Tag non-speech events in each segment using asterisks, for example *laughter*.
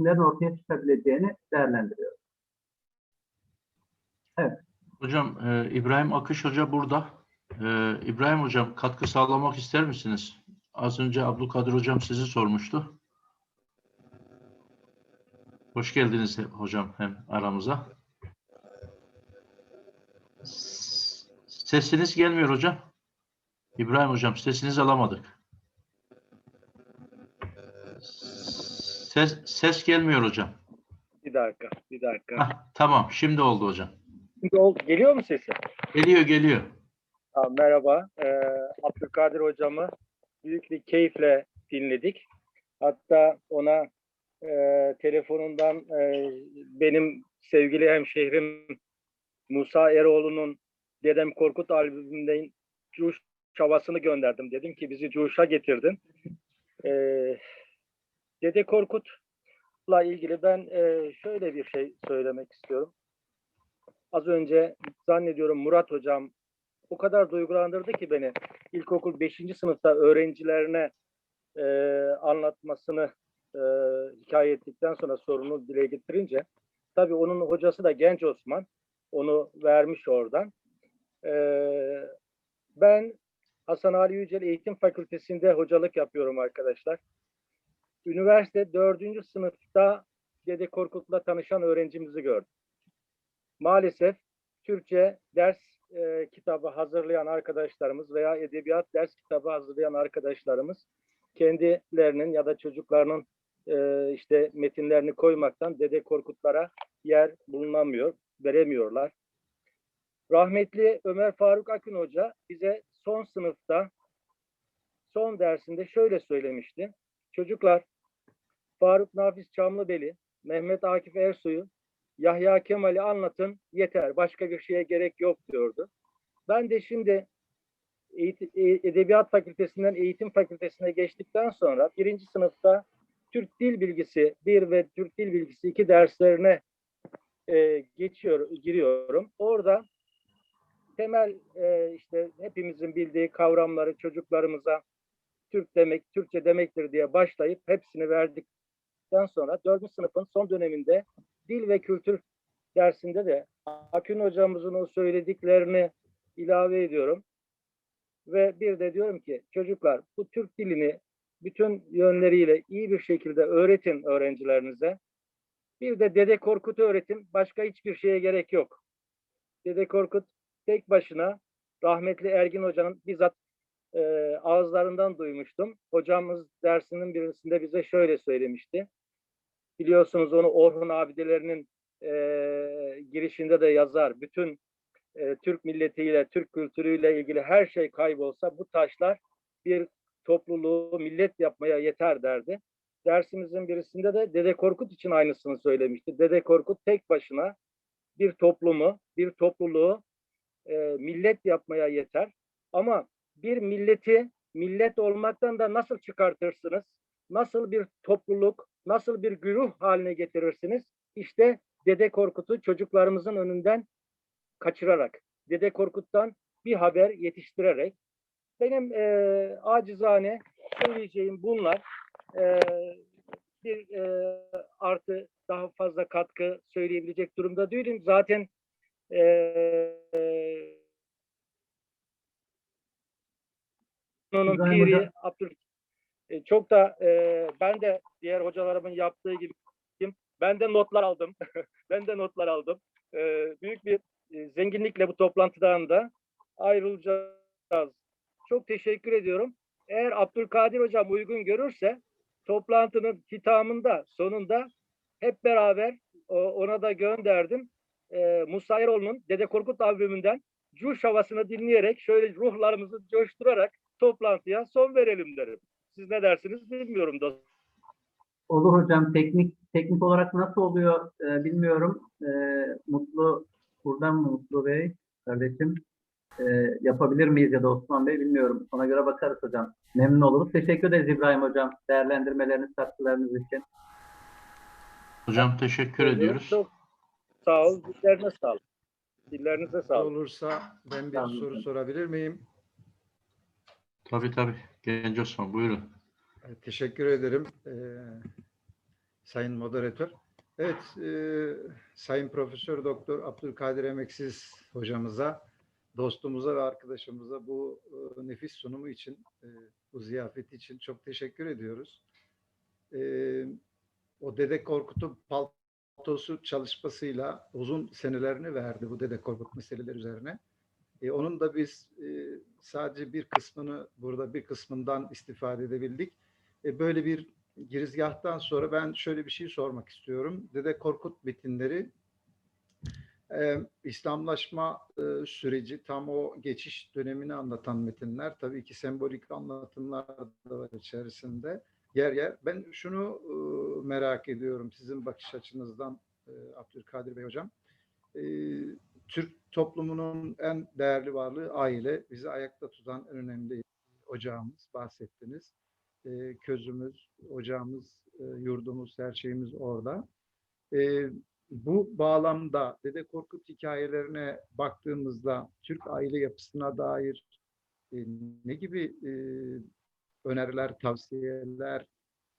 isimlerin ortaya çıkabileceğini değerlendiriyoruz. Hocam e, İbrahim Akış Hoca burada. E, İbrahim Hocam katkı sağlamak ister misiniz? Az önce Abdülkadir Hocam sizi sormuştu. Hoş geldiniz hocam hem aramıza. Sesiniz gelmiyor hocam. İbrahim Hocam sesinizi alamadık. Ses, ses gelmiyor hocam. Bir dakika, bir dakika. Hah, tamam şimdi oldu hocam. Şimdi oldu. Geliyor mu sesim? Geliyor geliyor. Tamam, merhaba. Ee, Abdülkadir hocamı büyük bir keyifle dinledik. Hatta ona e, telefonundan e, benim sevgili hemşehrim Musa Eroğlu'nun Dedem Korkut albümünden Cuş havasını gönderdim. Dedim ki bizi Cuş'a getirdin. Ee, Dede Korkut'la ilgili ben e, şöyle bir şey söylemek istiyorum. Az önce zannediyorum Murat hocam o kadar duygulandırdı ki beni. İlkokul 5. sınıfta öğrencilerine e, anlatmasını e, hikaye ettikten sonra sorunu dile getirince tabii onun hocası da Genç Osman. Onu vermiş oradan. E, ben Hasan Ali Yücel Eğitim Fakültesi'nde hocalık yapıyorum arkadaşlar. Üniversite 4. sınıfta Dede Korkut'la tanışan öğrencimizi gördüm. Maalesef Türkçe ders e, kitabı hazırlayan arkadaşlarımız veya edebiyat ders kitabı hazırlayan arkadaşlarımız kendilerinin ya da çocuklarının e, işte metinlerini koymaktan Dede Korkutlara yer bulunamıyor, veremiyorlar. Rahmetli Ömer Faruk Akın Hoca bize son sınıfta son dersinde şöyle söylemişti. Çocuklar Faruk Nafiz Çamlıbeli, Mehmet Akif Ersoy'u Yahya Kemal'i anlatın yeter. Başka bir şeye gerek yok diyordu. Ben de şimdi e- Edebiyat Fakültesinden Eğitim Fakültesine geçtikten sonra birinci sınıfta Türk Dil Bilgisi 1 ve Türk Dil Bilgisi 2 derslerine e, geçiyor, giriyorum. Orada temel e, işte hepimizin bildiği kavramları çocuklarımıza Türk demek, Türkçe demektir diye başlayıp hepsini verdikten sonra dördüncü sınıfın son döneminde dil ve kültür dersinde de Akün hocamızın o söylediklerini ilave ediyorum. Ve bir de diyorum ki çocuklar bu Türk dilini bütün yönleriyle iyi bir şekilde öğretin öğrencilerinize. Bir de Dede Korkut'u öğretin. Başka hiçbir şeye gerek yok. Dede Korkut tek başına rahmetli Ergin Hoca'nın bizzat e, ağızlarından duymuştum. Hocamız dersinin birisinde bize şöyle söylemişti. Biliyorsunuz onu Orhun abidelerinin e, girişinde de yazar. Bütün e, Türk milletiyle, Türk kültürüyle ilgili her şey kaybolsa bu taşlar bir topluluğu millet yapmaya yeter derdi. Dersimizin birisinde de Dede Korkut için aynısını söylemişti. Dede Korkut tek başına bir toplumu, bir topluluğu e, millet yapmaya yeter. Ama bir milleti millet olmaktan da nasıl çıkartırsınız? Nasıl bir topluluk, nasıl bir güruh haline getirirsiniz? İşte Dede Korkut'u çocuklarımızın önünden kaçırarak, Dede Korkut'tan bir haber yetiştirerek. Benim e, acizane söyleyeceğim bunlar. E, bir e, artı daha fazla katkı söyleyebilecek durumda değilim. Zaten e, onun piri. Abdül e, çok da e, ben de diğer hocalarımın yaptığı gibi ben de notlar aldım. *laughs* ben de notlar aldım. E, büyük bir e, zenginlikle bu toplantıdan da ayrılacağız. Çok teşekkür ediyorum. Eğer Abdülkadir Hocam uygun görürse toplantının hitamında sonunda hep beraber o- ona da gönderdim. E, Musa Eroğlu'nun Dede Korkut albümünden Cuş havasını dinleyerek şöyle ruhlarımızı coşturarak toplantıya son verelim derim. Siz ne dersiniz bilmiyorum da. Olur hocam. Teknik teknik olarak nasıl oluyor e, bilmiyorum. E, Mutlu buradan mı Mutlu Bey kardeşim e, yapabilir miyiz ya da Osman Bey bilmiyorum. Ona göre bakarız hocam. Memnun oluruz. Teşekkür ederiz İbrahim hocam. Değerlendirmeleriniz, katkılarınız için. Hocam teşekkür ediyoruz. Çok sağ ol. Dillerine sağlık. Dillerinize sağlık. olursa ben bir Tamam. soru sorabilir miyim? Tabii tabii. Genç Osman buyurun. E, Teşekkür ederim. Ee, Sayın Moderatör. Evet, e, Sayın Profesör Doktor Abdülkadir Emeksiz hocamıza, dostumuza ve arkadaşımıza bu e, nefis sunumu için, e, bu ziyafeti için çok teşekkür ediyoruz. E, o Dede Korkut'un paltosu çalışmasıyla uzun senelerini verdi bu Dede Korkut meseleler üzerine. E, onun da biz e, sadece bir kısmını burada bir kısmından istifade edebildik. E, böyle bir girizgahtan sonra ben şöyle bir şey sormak istiyorum. Dede Korkut metinleri e, İslamlaşma e, süreci tam o geçiş dönemini anlatan metinler. Tabii ki sembolik anlatımlar da var içerisinde. Yer yer. Ben şunu e, merak ediyorum sizin bakış açınızdan e, Abdülkadir Bey hocam. E, Türk toplumunun en değerli varlığı aile. Bizi ayakta tutan en önemli ocağımız, bahsettiniz. E, közümüz, ocağımız, e, yurdumuz, her şeyimiz orada. E, bu bağlamda Dede Korkut hikayelerine baktığımızda Türk aile yapısına dair e, ne gibi e, öneriler, tavsiyeler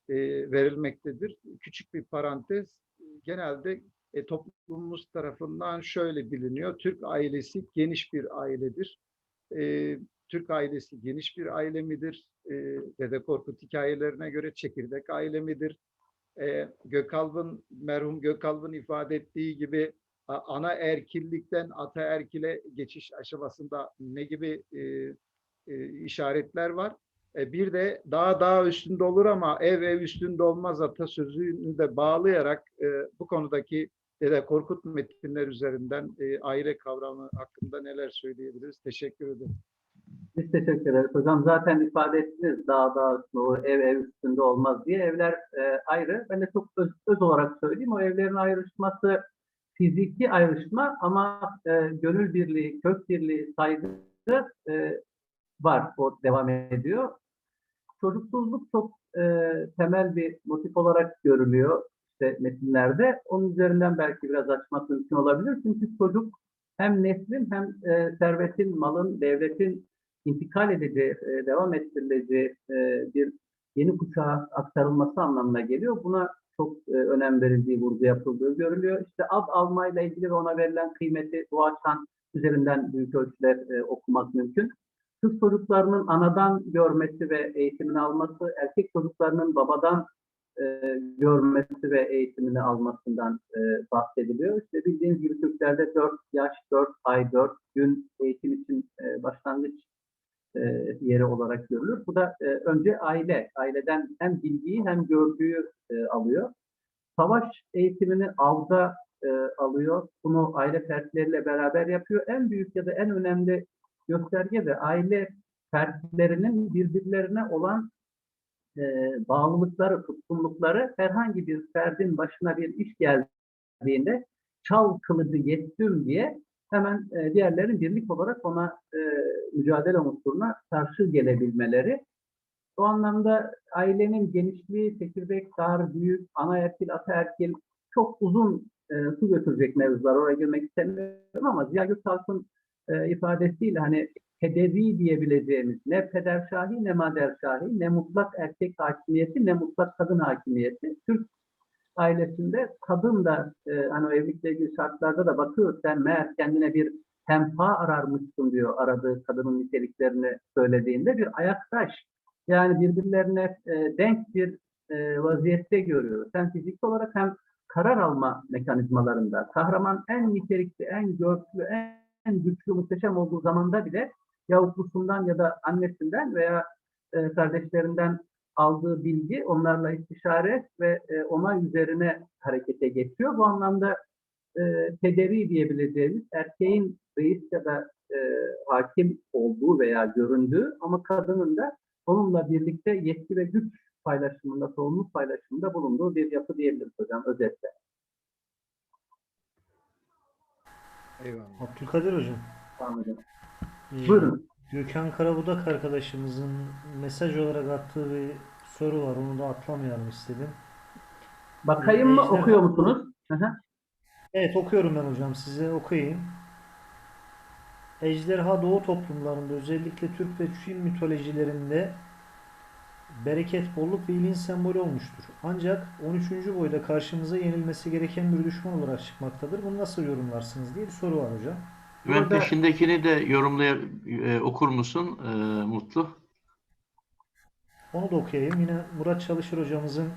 e, verilmektedir? Küçük bir parantez. Genelde e, toplumumuz tarafından şöyle biliniyor. Türk ailesi geniş bir ailedir. E, Türk ailesi geniş bir aile midir? E, Dede Korkut hikayelerine göre çekirdek aile midir? E, Gökalp'ın, merhum Gökalp'ın ifade ettiği gibi ana erkillikten ataerkile geçiş aşamasında ne gibi e, e, işaretler var? E, bir de dağ dağ üstünde olur ama ev ev üstünde olmaz atasözünü de bağlayarak e, bu konudaki Dede Korkut metinler üzerinden e, aile kavramı hakkında neler söyleyebiliriz? Teşekkür ederim. Biz teşekkür ederiz. Hocam zaten ifade ettiniz dağ dağ üstünde ev ev üstünde olmaz diye. Evler e, ayrı. Ben de çok öz, öz olarak söyleyeyim. O evlerin ayrışması fiziki ayrışma ama e, gönül birliği, kök birliği, saygı e, var. O devam ediyor. Çocuksuzluk çok e, temel bir motif olarak görülüyor işte metinlerde. Onun üzerinden belki biraz açmak mümkün olabilir. Çünkü çocuk hem neslin hem e, servetin, malın, devletin intikal edici, e, devam ettirileceği e, bir yeni kuşağa aktarılması anlamına geliyor. Buna çok e, önem verildiği, vurgu yapıldığı görülüyor. İşte ad almayla ilgili ve ona verilen kıymeti doğaçtan üzerinden büyük ölçüler e, okumak mümkün. Kız çocuklarının anadan görmesi ve eğitimini alması, erkek çocuklarının babadan e, görmesi ve eğitimini almasından e, bahsediliyor. İşte bildiğiniz gibi Türklerde 4 yaş, 4 ay, 4 gün eğitim için e, başlangıç e, yeri olarak görülür. Bu da e, önce aile, aileden hem bilgiyi hem görgüyü e, alıyor. Savaş eğitimini avda e, alıyor. Bunu aile fertleriyle beraber yapıyor. En büyük ya da en önemli gösterge de aile fertlerinin birbirlerine olan e, bağlılıkları, tutkunlukları herhangi bir ferdin başına bir iş geldiğinde çal kılıcı yettim diye hemen e, diğerlerin birlik olarak ona e, mücadele unsuruna karşı gelebilmeleri. O anlamda ailenin genişliği, çekirdek, dar, büyük, anaerkil, ataerkil çok uzun e, su götürecek mevzular. Oraya girmek istemiyorum ama Ziya Gökalp'ın e, ifadesiyle hani pedevi diyebileceğimiz ne pederşahi ne maderşahi ne mutlak erkek hakimiyeti ne mutlak kadın hakimiyeti. Türk ailesinde kadın da e, hani evlilikle ilgili şartlarda da bakıyor sen meğer kendine bir tempa ararmışsın diyor aradığı kadının niteliklerini söylediğinde bir ayaktaş yani birbirlerine e, denk bir e, vaziyette görüyor. Sen fiziksel olarak hem karar alma mekanizmalarında kahraman en nitelikli, en görkülü, en, en güçlü, muhteşem olduğu zamanda bile yavuklusundan ya da annesinden veya e, kardeşlerinden aldığı bilgi onlarla istişare ve e, onay üzerine harekete geçiyor. Bu anlamda e, pederi diyebileceğimiz erkeğin reis ya da e, hakim olduğu veya göründüğü ama kadının da onunla birlikte yetki ve güç paylaşımında, sorumluluk paylaşımında bulunduğu bir yapı diyebiliriz hocam özetle. Eyvallah. Abdülkadir Hocam. Tamam hocam. E, Buyurun. Gökhan Karabudak arkadaşımızın mesaj olarak attığı bir soru var. Onu da atlamayalım istedim. Bakayım mı Ejderha- okuyor musunuz? Hı hı. Evet okuyorum ben hocam. Size okuyayım. Ejderha Doğu toplumlarında özellikle Türk ve Çin mitolojilerinde bereket, bolluk ve iyiliğin sembolü olmuştur. Ancak 13. boyda karşımıza yenilmesi gereken bir düşman olarak çıkmaktadır. Bunu nasıl yorumlarsınız diye bir soru var hocam. Hemen Burada- peşindekini de yorumlay e, okur musun e, Mutlu? Onu da okuyayım. Yine Murat Çalışır hocamızın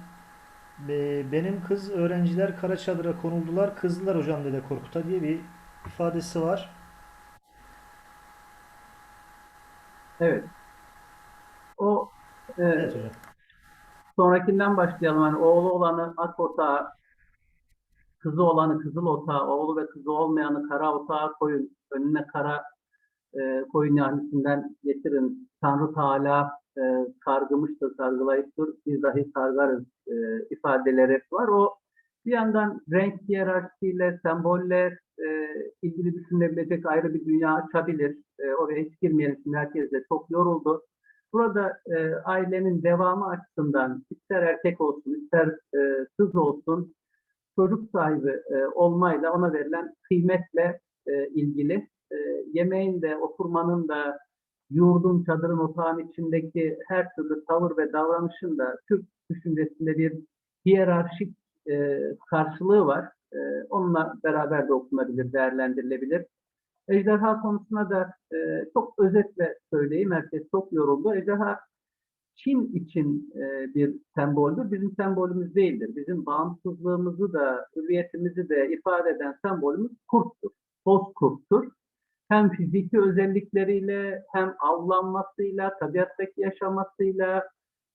"Be- benim kız öğrenciler kara çadıra konuldular. Kızdılar hocam Dede Korkut'a diye bir ifadesi var. Evet. O e, Evet hocam. sonrakinden başlayalım. Hani oğlu olanı ak kızı olanı kızıl otağa, oğlu ve kızı olmayanı kara otağa koyun. Önüne kara e, koyun yahnisinden getirin. Tanrı Teala e, sargımıştır, sargılayıptır. Biz dahi sargarız e, ifadeleri var. O bir yandan renk hiyerarşisiyle, sembolle e, ilgili düşünülebilecek ayrı bir dünya açabilir. E, oraya hiç girmeyelim. Şimdi herkes de çok yoruldu. Burada e, ailenin devamı açısından ister erkek olsun, ister e, kız olsun çocuk sahibi e, olmayla ona verilen kıymetle e, ilgili e, yemeğin de oturmanın da yurdun, çadırın, otağın içindeki her türlü tavır ve davranışın da Türk düşüncesinde bir hiyerarşik e, karşılığı var. E, onunla beraber de okunabilir, değerlendirilebilir. Ejderha konusuna da e, çok özetle söyleyeyim. Herkes çok yoruldu. Ejderha Çin için e, bir semboldür. Bizim sembolümüz değildir. Bizim bağımsızlığımızı da, hürriyetimizi de ifade eden sembolümüz kurttur. Bozkurttur. Hem fiziki özellikleriyle, hem avlanmasıyla, tabiattaki yaşamasıyla,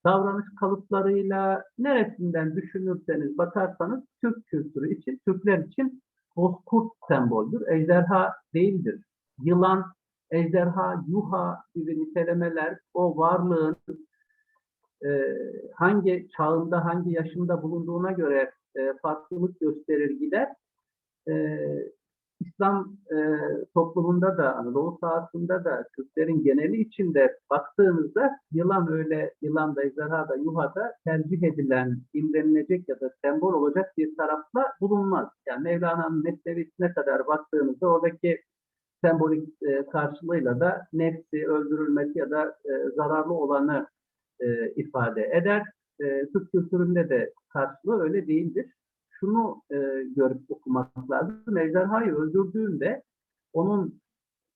davranış kalıplarıyla, neresinden düşünürseniz, bakarsanız Türk kültürü için, Türkler için bozkurt semboldür. Ejderha değildir. Yılan, ejderha, yuha gibi nitelemeler o varlığın e, hangi çağında, hangi yaşında bulunduğuna göre e, farklılık gösterir gider. E, İslam e, toplumunda da, Anadolu sahasında da, Türklerin geneli içinde baktığınızda yılan öyle, yılan da, ejderha da, yuha da tercih edilen, imrenilecek ya da sembol olacak bir tarafla bulunmaz. Yani Mevlana'nın Mesnevisine kadar baktığınızda oradaki sembolik e, karşılığıyla da nefsi, öldürülmesi ya da e, zararlı olanı e, ifade eder. E, Türk kültüründe de karşılığı öyle değildir. Şunu e, görüp okumak lazım. Ejderhayı öldürdüğünde onun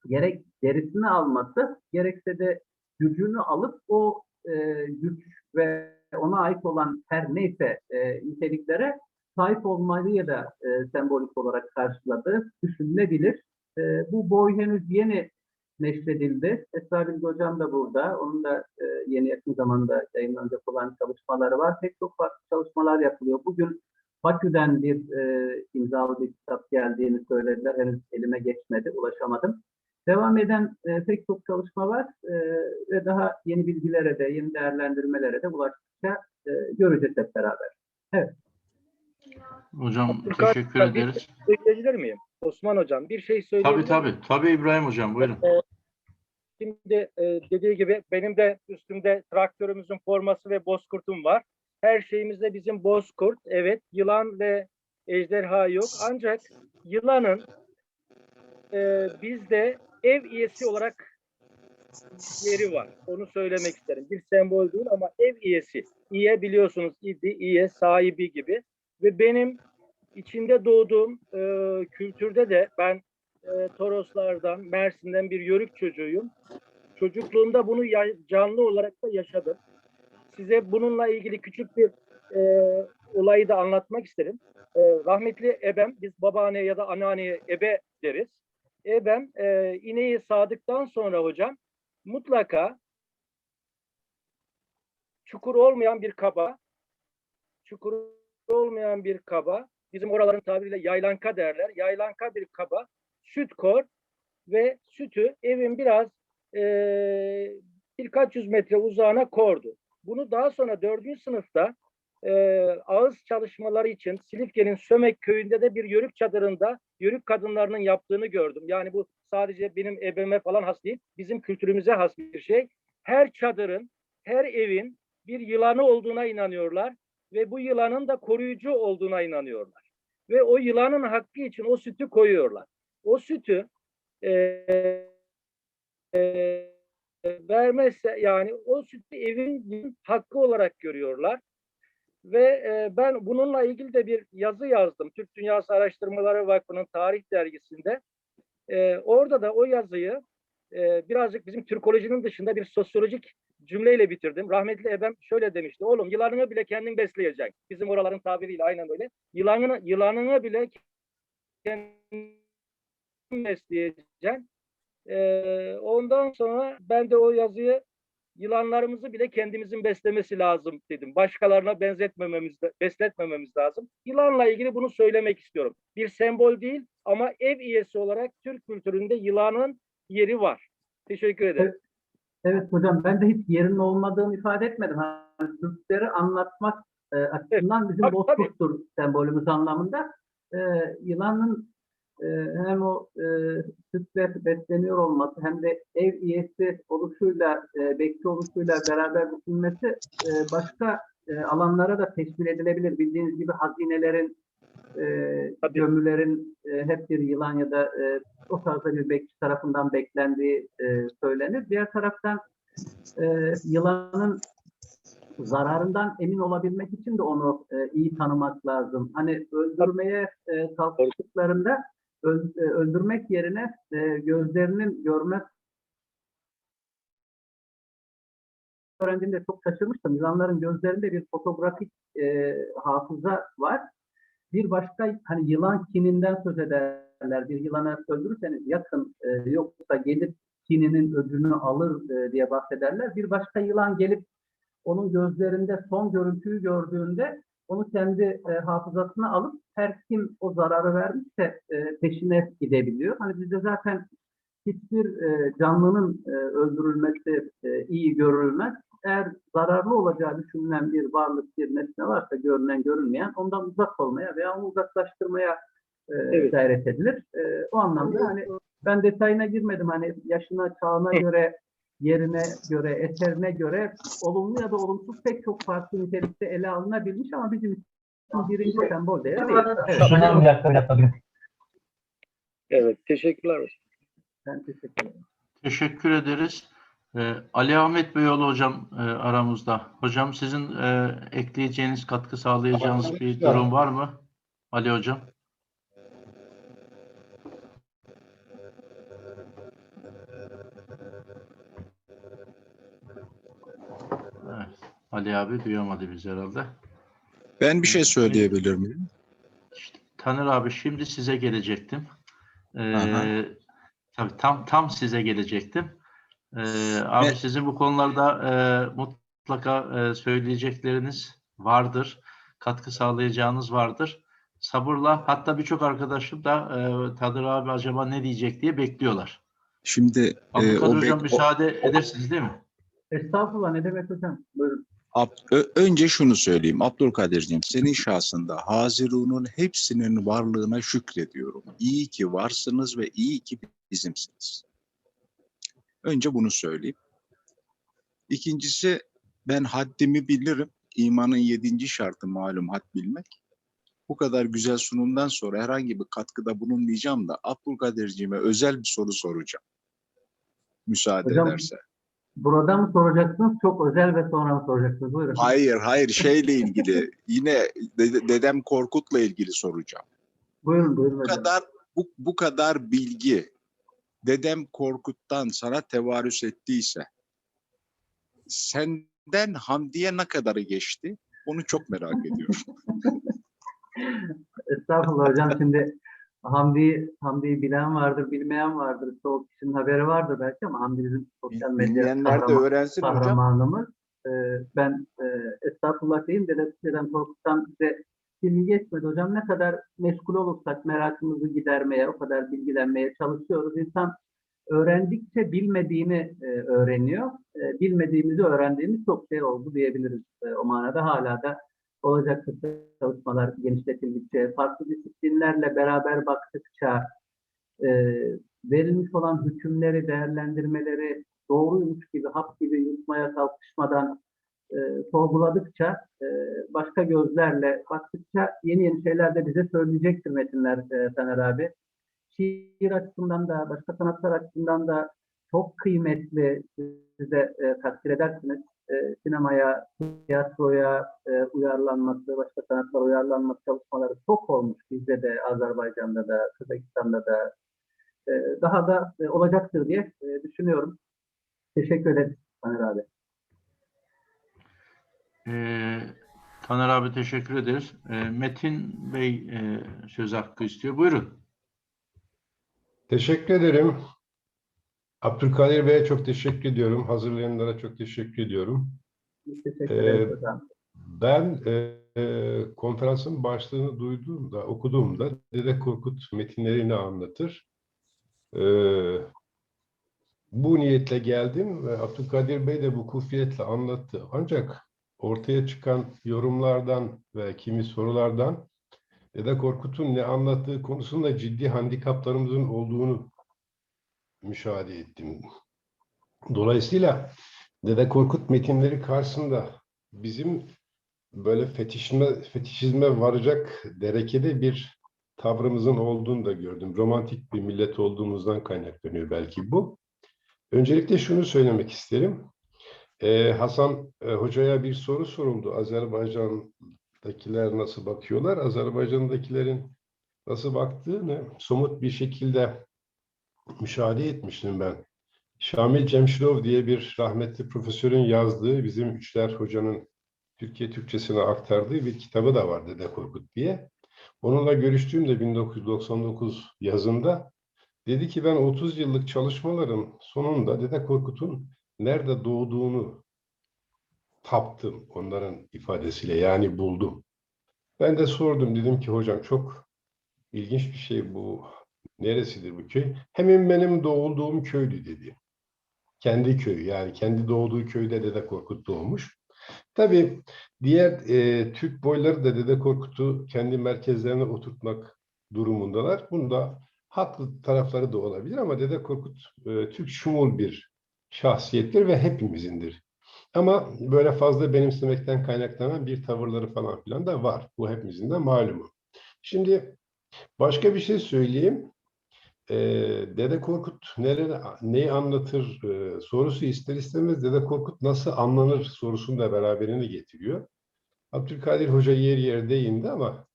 gerek derisini alması, gerekse de gücünü alıp o e, güç ve ona ait olan her neyse e, niteliklere sahip olmayı da e, sembolik olarak karşıladığı düşünülebilir. E, bu boy henüz yeni neşredildi. Esra Bilgi Hocam da burada. Onun da e, yeni yakın zamanda yayınlanacak olan çalışmaları var. Pek çok farklı çalışmalar yapılıyor. Bugün Bakü'den bir e, imzalı bir kitap geldiğini söylediler. Henüz elime geçmedi, ulaşamadım. Devam eden e, pek çok çalışma var e, ve daha yeni bilgilere de, yeni değerlendirmelere de ulaştıkça e, göreceğiz hep beraber. Hocam teşekkür Hocam, bir ederiz. Söyleyebilir miyim? Osman Hocam bir şey söyleyebilir Tabii tabii. Tabii İbrahim Hocam buyurun. Şimdi e, dediği gibi benim de üstümde traktörümüzün forması ve bozkurtum var. Her şeyimizde bizim bozkurt, evet yılan ve ejderha yok. Ancak yılanın e, bizde ev üyesi olarak yeri var. Onu söylemek isterim. Bir sembol değil ama ev üyesi. İye biliyorsunuz idi, iye sahibi gibi. Ve benim içinde doğduğum e, kültürde de ben e, Toroslardan, Mersin'den bir yörük çocuğuyum. Çocukluğumda bunu ya- canlı olarak da yaşadım. Size bununla ilgili küçük bir e, olayı da anlatmak isterim. E, rahmetli ebem, biz babaanne ya da anneanneye ebe deriz. Ebem e, ineği sağdıktan sonra hocam mutlaka çukur olmayan bir kaba, çukur olmayan bir kaba, bizim oraların tabiriyle yaylanka derler. Yaylanka bir kaba süt kor ve sütü evin biraz eee, birkaç yüz metre uzağına kordu. Bunu daha sonra dördüncü sınıfta eee, ağız çalışmaları için Silifke'nin Sömek köyünde de bir yörük çadırında yörük kadınlarının yaptığını gördüm. Yani bu sadece benim ebeme falan has değil, bizim kültürümüze has bir şey. Her çadırın, her evin bir yılanı olduğuna inanıyorlar ve bu yılanın da koruyucu olduğuna inanıyorlar. Ve o yılanın hakkı için o sütü koyuyorlar. O sütü eee, eee, vermezse yani o sütü evin hakkı olarak görüyorlar. Ve e, ben bununla ilgili de bir yazı yazdım. Türk Dünyası Araştırmaları Vakfı'nın tarih dergisinde. E, orada da o yazıyı e, birazcık bizim Türkolojinin dışında bir sosyolojik cümleyle bitirdim. Rahmetli Ebem şöyle demişti. Oğlum yılanını bile kendin besleyeceksin. Bizim oraların tabiriyle aynen öyle. Yılanını, yılanını bile kendin besleyeceksin. Ee, ondan sonra ben de o yazıyı yılanlarımızı bile kendimizin beslemesi lazım dedim. Başkalarına benzetmememiz, besletmememiz lazım. Yılanla ilgili bunu söylemek istiyorum. Bir sembol değil ama ev üyesi olarak Türk kültüründe yılanın yeri var. Teşekkür ederim. Evet hocam ben de hiç yerinin olmadığını ifade etmedim. Hani Türkleri anlatmak e, açısından bizim tabii. bozkurttur sembolümüz anlamında. E, yılanın e, hem o e, sütle besleniyor olması hem de ev üyesi oluşuyla, e, bekçi oluşuyla beraber düşünmesi e, başka e, alanlara da teşvil edilebilir. Bildiğiniz gibi hazinelerin, e, Tabii. gömülerin e, hep bir yılan ya da e, o tarzda bir bekçi tarafından beklendiği e, söylenir. Diğer taraftan e, yılanın zararından emin olabilmek için de onu e, iyi tanımak lazım. Hani öldürmeye e, kalkıştıklarında öl- e, öldürmek yerine e, gözlerinin görmez öğrendiğimde çok şaşırmıştım. Yılanların gözlerinde bir fotoğrafik e, hafıza var. Bir başka hani yılan kininden söz ederler. Bir yılanı öldürürseniz yakın e, yoksa gelip kininin ödünü alır e, diye bahsederler. Bir başka yılan gelip onun gözlerinde son görüntüyü gördüğünde onu kendi e, hafızasına alıp her kim o zararı vermişse e, peşine gidebiliyor. Hani bizde zaten hiçbir e, canlının e, öldürülmesi e, iyi görülmez. Eğer zararlı olacağı düşünülen bir varlık, bir nesne varsa görünen, görünmeyen ondan uzak olmaya veya onu uzaklaştırmaya e, Evet. gayret edilir. E, o anlamda hani ben detayına girmedim hani yaşına, çağına göre, yerine göre, eserine göre olumlu ya da olumsuz pek çok farklı nitelikte ele alınabilmiş ama bizim için birinci sembol değeri değil. Evet, Evet, teşekkürler ben teşekkür ederim. Teşekkür ederiz. Ee, Ali Ahmet Beyoğlu hocam e, aramızda. Hocam sizin e, ekleyeceğiniz, katkı sağlayacağınız bir durum var mı? Ali hocam. Evet. Ali abi duyamadı biz herhalde. Ben bir şey söyleyebilir miyim? Taner abi şimdi size gelecektim. Ee, Aha. tabii tam tam size gelecektim. Ee, abi Ve- sizin bu konularda e, mutlaka e, söyleyecekleriniz vardır. Katkı sağlayacağınız vardır. Sabırla hatta birçok arkadaşım da e, Taner abi acaba ne diyecek diye bekliyorlar. Şimdi e, Abdülkadir o, hocam bek- o- müsaade edersiniz değil mi? Estağfurullah ne demek hocam? Buyurun. Ab- ö- önce şunu söyleyeyim Abdülkadir'ciğim senin şahsında Hazirun'un hepsinin varlığına şükrediyorum. İyi ki varsınız ve iyi ki bizimsiniz. Önce bunu söyleyeyim. İkincisi ben haddimi bilirim. İmanın yedinci şartı malum had bilmek. Bu kadar güzel sunumdan sonra herhangi bir katkıda bulunmayacağım da Abdülkadir'ciğime özel bir soru soracağım. Müsaade Hocam, ederse. Burada mı soracaksınız? Çok özel ve sonra mı soracaksınız? Buyurun. Hayır, hayır şeyle ilgili yine dede- dedem Korkut'la ilgili soracağım. Buyurun buyurun Bu kadar bu, bu kadar bilgi dedem Korkut'tan sana tevarüs ettiyse senden Hamdi'ye ne kadarı geçti? Onu çok merak *laughs* ediyorum. Estağfurullah hocam şimdi Hamdi Hamdi'yi bilen vardır, bilmeyen vardır. Çoğu kişinin haberi vardır belki ama Hamdi bizim sosyal medya kahraman- öğrensin hocam. kahramanımız. Ee, ben e, estağfurullah diyeyim de dedem Korkut'tan size bilgi geçmedi hocam. Ne kadar meşgul olursak merakımızı gidermeye, o kadar bilgilenmeye çalışıyoruz. İnsan öğrendikçe bilmediğini e, öğreniyor. E, bilmediğimizi öğrendiğimiz çok şey oldu diyebiliriz. E, o manada hala da olacak çalışmalar genişletildikçe, farklı disiplinlerle beraber baktıkça, e, verilmiş olan hükümleri, değerlendirmeleri doğruymuş gibi, hap gibi yutmaya kalkışmadan e, sorguladıkça, e, başka gözlerle baktıkça yeni yeni şeyler de bize söyleyecektir metinler e, Taner abi. Şiir açısından da, başka sanatlar açısından da çok kıymetli, siz de e, takdir edersiniz. E, sinemaya, tiyatroya e, uyarlanması, başka sanatlar uyarlanması çalışmaları çok olmuş. Bizde de, Azerbaycan'da da, Kırgızistan'da da. E, daha da e, olacaktır diye e, düşünüyorum. Teşekkür ederim Taner abi. Ee, Taner abi teşekkür ederiz. Ee, Metin Bey e, söz hakkı istiyor. Buyurun. Teşekkür ederim. Abdülkadir Bey'e çok teşekkür ediyorum. Hazırlayanlara çok teşekkür ediyorum. Biz teşekkür Ee, hocam. Ben e, e, konferansın başlığını duyduğumda, okuduğumda Dede Korkut metinlerini anlatır. E, bu niyetle geldim ve Abdülkadir Bey de bu kufiyetle anlattı. Ancak ortaya çıkan yorumlardan ve kimi sorulardan Dede Korkut'un ne anlattığı konusunda ciddi handikaplarımızın olduğunu müşahede ettim. Dolayısıyla Dede Korkut metinleri karşısında bizim böyle fetişme, fetişizme varacak derekede bir tavrımızın olduğunu da gördüm. Romantik bir millet olduğumuzdan kaynaklanıyor belki bu. Öncelikle şunu söylemek isterim. Ee, Hasan e, Hoca'ya bir soru soruldu. Azerbaycan'dakiler nasıl bakıyorlar? Azerbaycan'dakilerin nasıl baktığını somut bir şekilde müşahede etmiştim ben. Şamil Cemşirov diye bir rahmetli profesörün yazdığı, bizim Üçler Hoca'nın Türkiye Türkçesine aktardığı bir kitabı da var Dede Korkut diye. Onunla görüştüğümde 1999 yazında dedi ki ben 30 yıllık çalışmalarım sonunda Dede Korkut'un nerede doğduğunu taptım onların ifadesiyle yani buldum. Ben de sordum dedim ki hocam çok ilginç bir şey bu. Neresidir bu köy? Hemen benim doğduğum köydü dedi. Kendi köyü yani kendi doğduğu köyde Dede Korkut doğmuş. Tabii diğer e, Türk boyları da Dede Korkut'u kendi merkezlerine oturtmak durumundalar. Bunda haklı tarafları da olabilir ama Dede Korkut e, Türk şumul bir şahsiyettir ve hepimizindir. Ama böyle fazla benimsemekten kaynaklanan bir tavırları falan filan da var. Bu hepimizin de malumu. Şimdi başka bir şey söyleyeyim. E, Dede Korkut neleri, neyi anlatır e, sorusu ister istemez Dede Korkut nasıl anlanır sorusunu da beraberine getiriyor. Abdülkadir Hoca yer yer değindi ama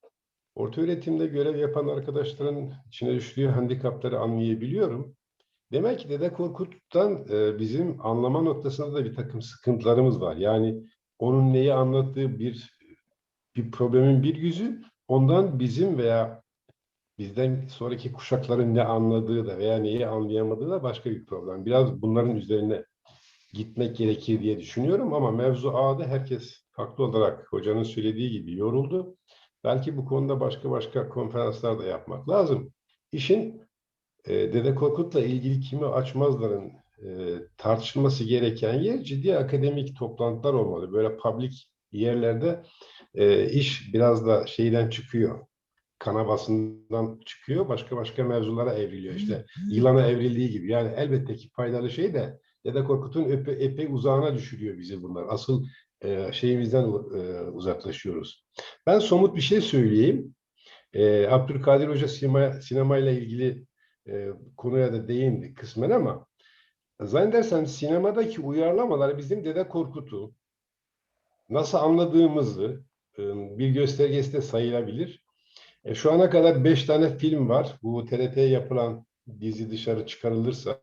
orta öğretimde görev yapan arkadaşların içine düştüğü handikapları anlayabiliyorum. Demek ki Dede Korkut'tan e, bizim anlama noktasında da bir takım sıkıntılarımız var. Yani onun neyi anlattığı bir bir problemin bir yüzü, ondan bizim veya bizden sonraki kuşakların ne anladığı da veya neyi anlayamadığı da başka bir problem. Biraz bunların üzerine gitmek gerekir diye düşünüyorum ama mevzu A'da herkes haklı olarak hocanın söylediği gibi yoruldu. Belki bu konuda başka başka konferanslar da yapmak lazım. İşin e, Dede Korkut'la ilgili kimi açmazların e, tartışılması gereken yer ciddi akademik toplantılar olmalı. Böyle public yerlerde e, iş biraz da şeyden çıkıyor kana basından çıkıyor, başka başka mevzulara evriliyor. İşte yılana evrildiği gibi. Yani elbette ki faydalı şey de Dede Korkut'un epey, epey uzağına düşürüyor bizi bunlar. Asıl e, şeyimizden e, uzaklaşıyoruz. Ben somut bir şey söyleyeyim. E, Abdülkadir Hoca sinema, sinemayla ilgili e, konuya da değindi kısmen ama zannedersem sinemadaki uyarlamalar bizim Dede Korkut'u nasıl anladığımızı e, bir göstergesi de sayılabilir. E, şu ana kadar beş tane film var. Bu TRT'ye yapılan dizi dışarı çıkarılırsa,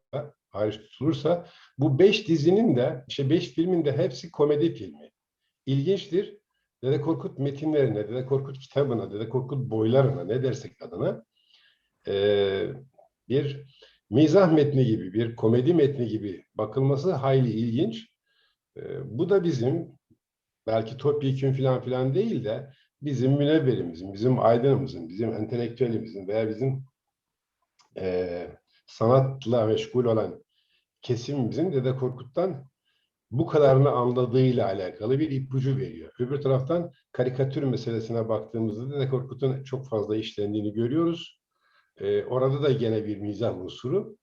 hariç tutulursa bu beş dizinin de, işte beş filmin de hepsi komedi filmi. İlginçtir. Dede Korkut metinlerine, Dede Korkut kitabına, Dede Korkut boylarına ne dersek adına e, bir mizah metni gibi, bir komedi metni gibi bakılması hayli ilginç. E, bu da bizim belki topyekun falan filan değil de bizim münevverimizin, bizim aydınımızın, bizim entelektüelimizin veya bizim e, sanatla meşgul olan kesimimizin Dede Korkut'tan bu kadarını anladığıyla alakalı bir ipucu veriyor. Öbür taraftan karikatür meselesine baktığımızda Dede Korkut'un çok fazla işlendiğini görüyoruz. E, orada da gene bir mizah unsuru.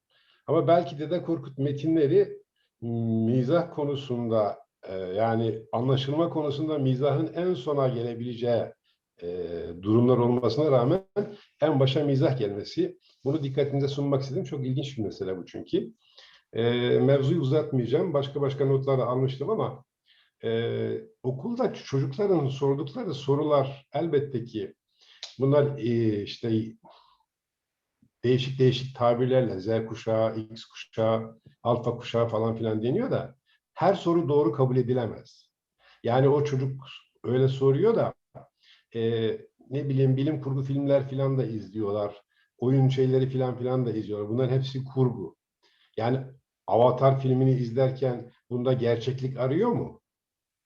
Ama belki Dede Korkut metinleri mizah konusunda e, yani anlaşılma konusunda mizahın en sona gelebileceği e, durumlar olmasına rağmen en başa mizah gelmesi. Bunu dikkatinize sunmak istedim. Çok ilginç bir mesele bu çünkü. E, mevzuyu uzatmayacağım. Başka başka notlar da almıştım ama e, okulda çocukların sordukları sorular elbette ki bunlar e, işte değişik değişik tabirlerle Z kuşağı, X kuşağı, alfa kuşağı falan filan deniyor da her soru doğru kabul edilemez. Yani o çocuk öyle soruyor da e, ne bileyim bilim kurgu filmler filan da izliyorlar. Oyun şeyleri filan filan da izliyorlar. Bunların hepsi kurgu. Yani Avatar filmini izlerken bunda gerçeklik arıyor mu?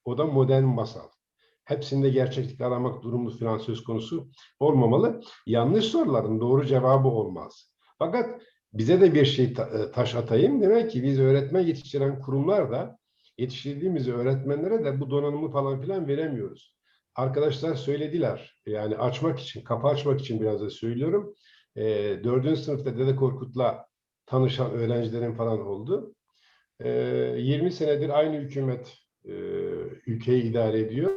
O da modern masal. Hepsinde gerçeklik aramak durumu filan söz konusu olmamalı. Yanlış soruların doğru cevabı olmaz. Fakat bize de bir şey ta- e, taş atayım. Demek ki biz öğretmen yetiştiren kurumlar da yetiştirdiğimiz öğretmenlere de bu donanımı falan filan veremiyoruz. Arkadaşlar söylediler. Yani açmak için, kapı açmak için biraz da söylüyorum. E, dördüncü sınıfta Dede Korkut'la tanışan öğrencilerim falan oldu. E, 20 senedir aynı hükümet ülkeyi idare ediyor.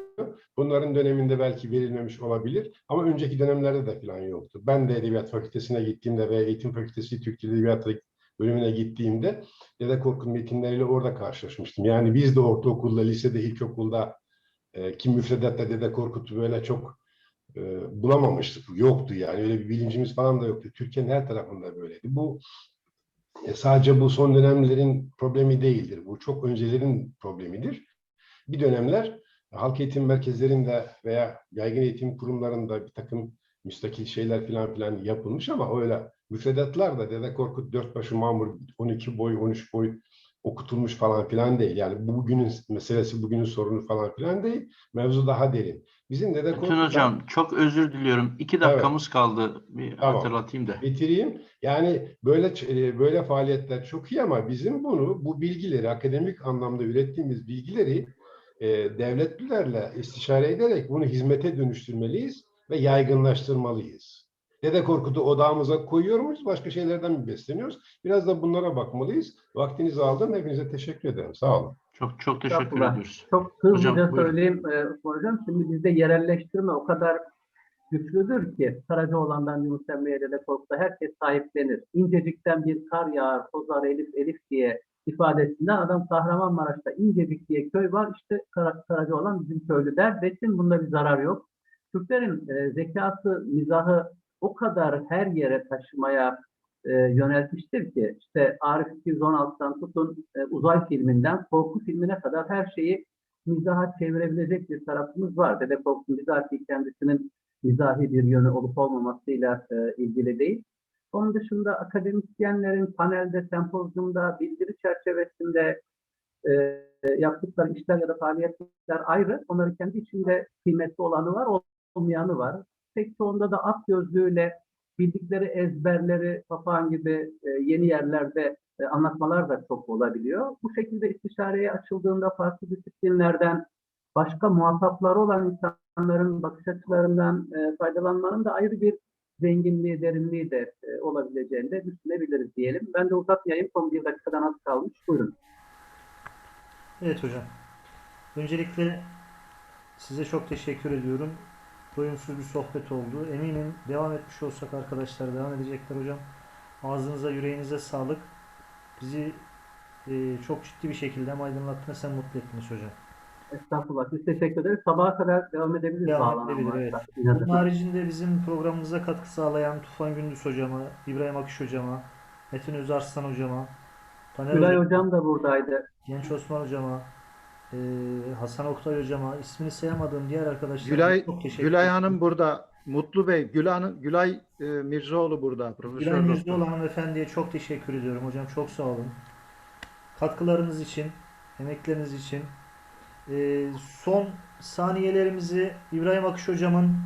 Bunların döneminde belki verilmemiş olabilir ama önceki dönemlerde de falan yoktu. Ben de Edebiyat Fakültesine gittiğimde ve Eğitim Fakültesi Türk Dili Edebiyatı bölümüne gittiğimde Dede Korkut metinleriyle orada karşılaşmıştım. Yani biz de ortaokulda, lisede, ilkokulda e, kim müfredatta Dede Korkut'u böyle çok e, bulamamıştık. Yoktu yani. Öyle bir bilincimiz falan da yoktu. Türkiye'nin her tarafında böyleydi. Bu e, sadece bu son dönemlerin problemi değildir. Bu çok öncelerin problemidir. Bir dönemler halk eğitim merkezlerinde veya yaygın eğitim kurumlarında bir takım müstakil şeyler filan filan yapılmış ama öyle müfredatlar da Dede Korkut dört başı mamur 12 boy 13 boy okutulmuş falan filan değil. Yani bu bugünün meselesi bugünün sorunu falan filan değil. Mevzu daha derin. Bizim Dede Bütün Korkut'tan- hocam çok özür diliyorum. İki dakikamız kaldı. Bir Tamam. hatırlatayım da. bitireyim. Yani böyle ç- böyle faaliyetler çok iyi ama bizim bunu bu bilgileri akademik anlamda ürettiğimiz bilgileri e, devletlilerle istişare ederek bunu hizmete dönüştürmeliyiz ve yaygınlaştırmalıyız. Dede Korkut'u odağımıza koyuyor muyuz? Başka şeylerden mi besleniyoruz? Biraz da bunlara bakmalıyız. Vaktinizi aldım. Hepinize teşekkür ederim. Sağ olun. Çok çok teşekkür ediyoruz. Çok hızlıca söyleyeyim e, Hocam. Şimdi bizde yerelleştirme o kadar güçlüdür ki Karacaoğlan'dan Yunus Emre'ye de Korkut'a herkes sahiplenir. İncecikten bir kar yağar, tozar Elif Elif diye ifadesinden adam Kahramanmaraş'ta İncecik diye köy var. İşte Kara, Karacaoğlan bizim köylü der. Desin bunda bir zarar yok. Türklerin e, zekası, mizahı o kadar her yere taşımaya e, yöneltmiştir ki işte Arif 216'dan tutun e, uzay filminden korku filmine kadar her şeyi mizaha çevirebilecek bir tarafımız var. Dede Korkut'un bizatihi kendisinin mizahi bir yönü olup olmamasıyla e, ilgili değil. Onun dışında akademisyenlerin panelde, sempozyumda, bildiri çerçevesinde e, yaptıkları işler ya da faaliyetler ayrı. Onların kendi içinde kıymetli olanı var, olmayanı var. Pek çoğunda da at gözlüğüyle bildikleri ezberleri papağan gibi e, yeni yerlerde e, anlatmalar da çok olabiliyor. Bu şekilde istişareye açıldığında farklı disiplinlerden başka muhatapları olan insanların bakış açılarından e, faydalanmanın da ayrı bir zenginliği, derinliği de e, olabileceğini de düşünebiliriz diyelim. Ben de uzatmayayım. Son bir dakikadan az kalmış. Buyurun. Evet hocam. Öncelikle size çok teşekkür ediyorum. Doyumsuz bir sohbet oldu. Eminim devam etmiş olsak arkadaşlar devam edecekler hocam. Ağzınıza, yüreğinize sağlık. Bizi e, çok ciddi bir şekilde aydınlattınız hem mutlu ettiniz hocam. Estağfurullah. Biz teşekkür ederiz. Sabaha kadar devam edebiliriz. Devam edebilir, evet. İnanın. Bunun haricinde bizim programımıza katkı sağlayan Tufan Gündüz hocama, İbrahim Akış hocama, Metin Özarslan hocama, Taner Gülay hocama, Hocam da buradaydı. Genç Osman hocama, e, Hasan Oktay hocama, ismini sayamadığım diğer arkadaşlarıma Gülay, çok teşekkür Gülay ederim. Hanım burada. Mutlu Bey, Gülay, Hanım- Gülay e, Mirzaoğlu burada. Profesör Gülay. Müjdoğlu hanımefendiye çok teşekkür ediyorum hocam. Çok sağ olun. Katkılarınız için, emekleriniz için. Ee, son saniyelerimizi İbrahim Akış hocamın